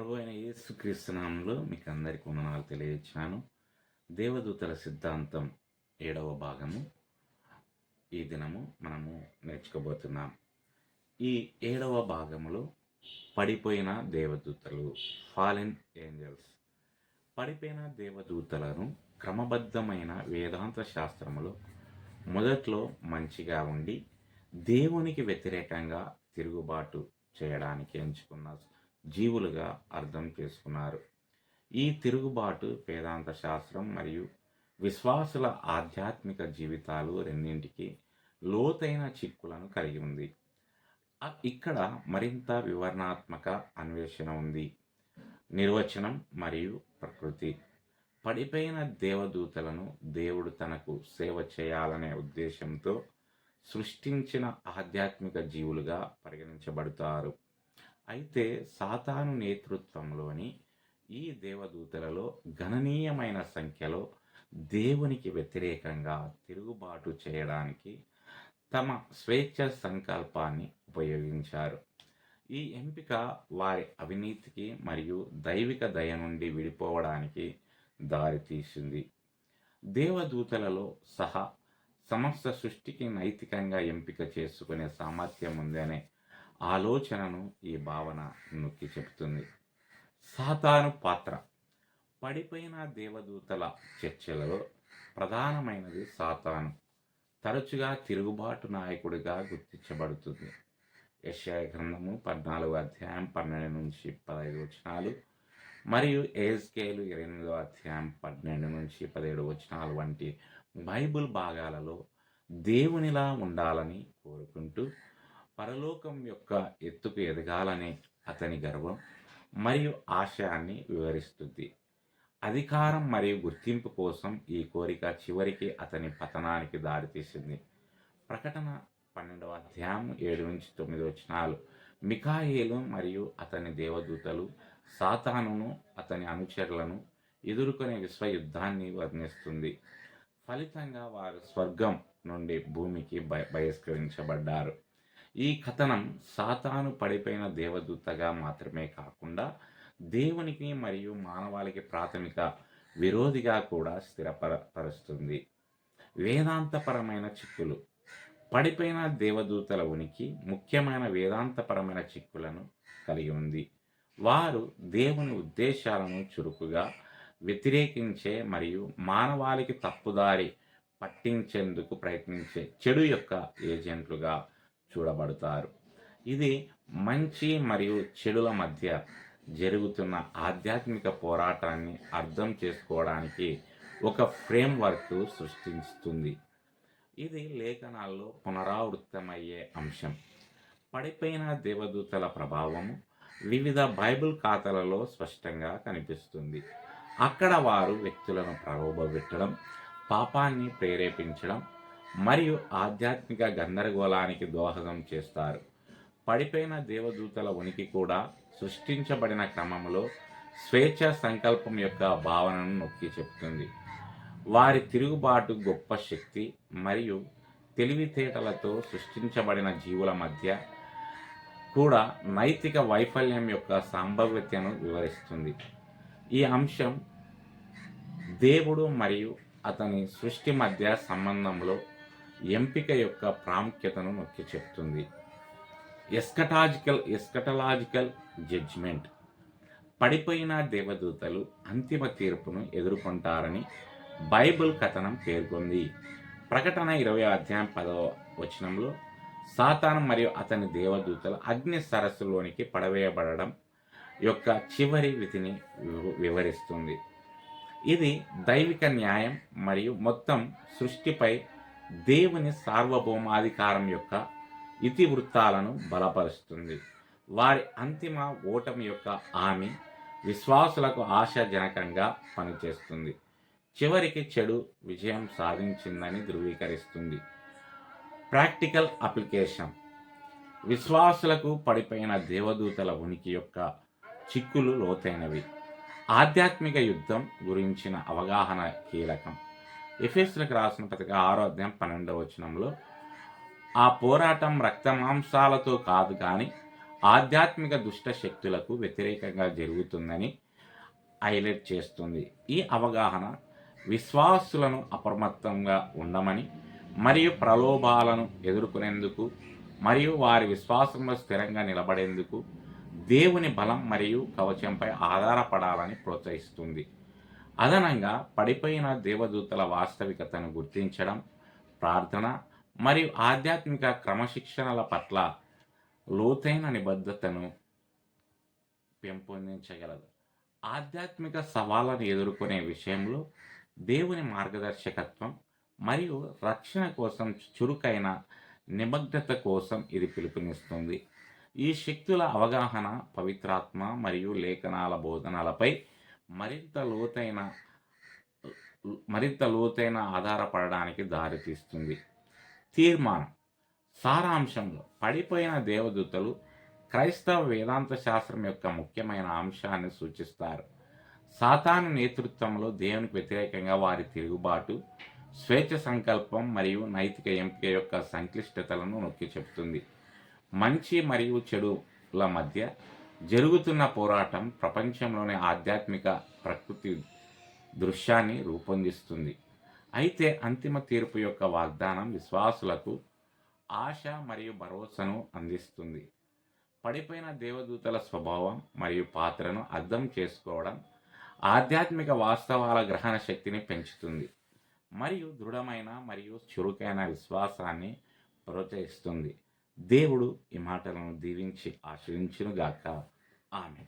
ప్రభు అయిన యేసుక్రీస్తునామంలో మీకు అందరికీ వందనాలు తెలియజేశాను దేవదూతల సిద్ధాంతం ఏడవ భాగము. ఈ దినము మనము నేర్చుకోబోతున్నాం. ఈ ఏడవ భాగములో పడిపోయిన దేవదూతలు ఫాలెన్ ఏంజల్స్ పడిపోయిన దేవదూతలను క్రమబద్ధమైన వేదాంత శాస్త్రములో మొదట్లో మంచిగా ఉండి దేవునికి వ్యతిరేకంగా తిరుగుబాటు చేయడానికి ఎంచుకున్న జీవులుగా అర్థం చేసుకున్నారు. ఈ తిరుగుబాటు వేదాంత శాస్త్రం మరియు విశ్వాసుల ఆధ్యాత్మిక జీవితాలు రెండింటికి లోతైన చిక్కులను కలిగి ఉంది. ఇక్కడ మరింత వివరణాత్మక అన్వేషణ ఉంది. నిర్వచనం మరియు ప్రకృతి. పడిపోయిన దేవదూతలను దేవుడు తనకు సేవ చేయాలనే ఉద్దేశంతో సృష్టించిన ఆధ్యాత్మిక జీవులుగా పరిగణించబడతారు. అయితే సాతాను నేతృత్వంలోని ఈ దేవదూతలలో గణనీయమైన సంఖ్యలో దేవునికి వ్యతిరేకంగా తిరుగుబాటు చేయడానికి తమ స్వేచ్ఛ సంకల్పాన్ని ఉపయోగించారు. ఈ ఎంపిక వారి అవినీతికి మరియు దైవిక దయ నుండి విడిపోవడానికి దారితీసింది. దేవదూతలలో సహా సమస్త సృష్టికి నైతికంగా ఎంపిక చేసుకునే సామర్థ్యం ఉందనే ఆలోచనను ఈ భావన నొక్కి చెబుతుంది. సాతాను పాత్ర. పడిపోయిన దేవదూతల చర్చలలో ప్రధానమైనది సాతాను. తరచుగా తిరుగుబాటు నాయకుడిగా గుర్తించబడుతుంది. యశాయ గ్రంథము పద్నాలుగు అధ్యాయం పన్నెండు నుంచి పదహైదు వచనాలు మరియు ఏజ్కేలు ఎనిమిదో అధ్యాయం పన్నెండు నుంచి పదిహేడు వచనాలు వంటి బైబిల్ భాగాలలో దేవునిలా ఉండాలని కోరుకుంటూ పరలోకం యొక్క ఎత్తుకు ఎదగాలనే అతని గర్వం మరియు ఆశయాన్ని వివరిస్తుంది. అధికారం మరియు గుర్తింపు కోసం ఈ కోరిక చివరికి అతని పతనానికి దారితీసింది. ప్రకటన పన్నెండవ అధ్యాయం ఏడు నుంచి తొమ్మిది వచనాలు. మికాయేలు మరియు అతని దేవదూతలు సాతానును అతని అనుచరులను ఎదుర్కొనే విశ్వయుద్ధాన్ని వర్ణిస్తుంది. ఫలితంగా వారు స్వర్గం నుండి భూమికి బయ బహిష్కరించబడ్డారు. ఈ కథనం సాతాను పడిపోయిన దేవదూతగా మాత్రమే కాకుండా దేవునికి మరియు మానవాళికి ప్రాథమిక విరోధిగా కూడా స్థిరపరపరుస్తుంది వేదాంతపరమైన చిక్కులు. పడిపోయిన దేవదూతల ఉనికి ముఖ్యమైన వేదాంతపరమైన చిక్కులను కలిగి ఉంది. వారు దేవుని ఉద్దేశాలను చురుకుగా వ్యతిరేకించే మరియు మానవాళికి తప్పుదారి పట్టించేందుకు ప్రయత్నించే చెడు యొక్క ఏజెంట్లుగా చూడబడతారు. ఇది మంచి మరియు చెడుల మధ్య జరుగుతున్న ఆధ్యాత్మిక పోరాటాన్ని అర్థం చేసుకోవడానికి ఒక ఫ్రేమ్వర్క్ సృష్టిస్తుంది. ఇది లేఖనాల్లో పునరావృతమయ్యే అంశం. పడిపోయిన దేవదూతల ప్రభావము వివిధ బైబిల్ ఖాతాలలో స్పష్టంగా కనిపిస్తుంది. అక్కడ వారు వ్యక్తులను ప్రలోభపెట్టడం పాపాన్ని ప్రేరేపించడం మరియు ఆధ్యాత్మిక గందరగోళానికి దోహదం చేస్తారు. పడిపోయిన దేవదూతల ఉనికి కూడా సృష్టించబడిన క్రమంలో స్వేచ్ఛ సంకల్పం యొక్క భావనను నొక్కి చెప్తుంది. వారి తిరుగుబాటు గొప్ప శక్తి మరియు తెలివితేటలతో సృష్టించబడిన జీవుల మధ్య కూడా నైతిక వైఫల్యం యొక్క సంభావ్యతను వివరిస్తుంది. ఈ అంశం దేవుడు మరియు అతని సృష్టి మధ్య సంబంధంలో ఎంపిక యొక్క ప్రాముఖ్యతను నొక్కి చెప్తుంది. Eschatological eschatological judgment. పడిపోయిన దేవదూతలు అంతిమ తీర్పును ఎదుర్కొంటారని బైబిల్ కథనం పేర్కొంది. ప్రకటన ఇరవై అధ్యాయం పదవ వచనంలో సాతాను మరియు అతని దేవదూతలు అగ్ని సరస్సులోనికి పడవేయబడడం యొక్క చివరి విధిని వివరిస్తుంది. ఇది దైవిక న్యాయం మరియు మొత్తం సృష్టిపై దేవుని సార్వభౌమాధికారం యొక్క ఇతివృత్తాలను బలపరుస్తుంది. వారి అంతిమ ఓటమి యొక్క ఆమె విశ్వాసులకు ఆశాజనకంగా పనిచేస్తుంది. చివరికి చెడు విజయం సాధించిందని ధృవీకరిస్తుంది. Practical application. విశ్వాసులకు పడిపోయిన దేవదూతల ఉనికి యొక్క చిక్కులు లోతైనవి. ఆధ్యాత్మిక యుద్ధం గురించిన అవగాహన కీలకం. ఎఫెస్లకు రాసిన పత్రిక ఆరో అధ్యాయం పన్నెండవ వచనంలో ఆ పోరాటం రక్తమాంసాలతో కాదు కానీ ఆధ్యాత్మిక దుష్ట శక్తులకు వ్యతిరేకంగా జరుగుతుందని హైలైట్ చేస్తుంది. ఈ అవగాహన విశ్వాసులను అప్రమత్తంగా ఉండమని మరియు ప్రలోభాలను ఎదుర్కొనేందుకు మరియు వారి విశ్వాసంలో స్థిరంగా నిలబడేందుకు దేవుని బలం మరియు కవచంపై ఆధారపడాలని ప్రోత్సహిస్తుంది. అదనంగా పడిపోయిన దేవదూతల వాస్తవికతను గుర్తించడం ప్రార్థన మరియు ఆధ్యాత్మిక క్రమశిక్షణల పట్ల లోతైన నిబద్ధతను పెంపొందించగలదు. ఆధ్యాత్మిక సవాళ్ళను ఎదుర్కొనే విషయంలో దేవుని మార్గదర్శకత్వం మరియు రక్షణ కోసం చురుకైన నిమగ్నత కోసం ఇది పిలుపునిస్తుంది. ఈ శక్తుల అవగాహన పవిత్రాత్మ మరియు లేఖనాల బోధనలపై మరింత లోతైన మరింత లోతైన ఆధారపడడానికి దారితీస్తుంది. తీర్మానం. సారాంశంలో పడిపోయిన దేవదూతలు క్రైస్తవ వేదాంత శాస్త్రం యొక్క ముఖ్యమైన అంశాన్ని సూచిస్తారు. సాతాను నేతృత్వంలో దేవునికి వ్యతిరేకంగా వారి తిరుగుబాటు స్వేచ్ఛ సంకల్పం మరియు నైతిక ఎంపిక యొక్క సంక్లిష్టతలను నొక్కి చెబుతుంది మంచి మరియు చెడుల మధ్య జరుగుతున్న పోరాటం ప్రపంచంలోని ఆధ్యాత్మిక ప్రకృతి దృశ్యాన్ని రూపొందిస్తుంది. అయితే అంతిమ తీర్పు యొక్క వాగ్దానం విశ్వాసులకు ఆశ మరియు భరోసాను అందిస్తుంది. పడిపోయిన దేవదూతల స్వభావం మరియు పాత్రను అర్థం చేసుకోవడం ఆధ్యాత్మిక వాస్తవాల గ్రహణ శక్తిని పెంచుతుంది. మరియు దృఢమైన మరియు చురుకైన విశ్వాసాన్ని ప్రోత్సహిస్తుంది. దేవుడు ఈ మాటలను దీవించి ఆశ్రయించునుగాక. ఆమె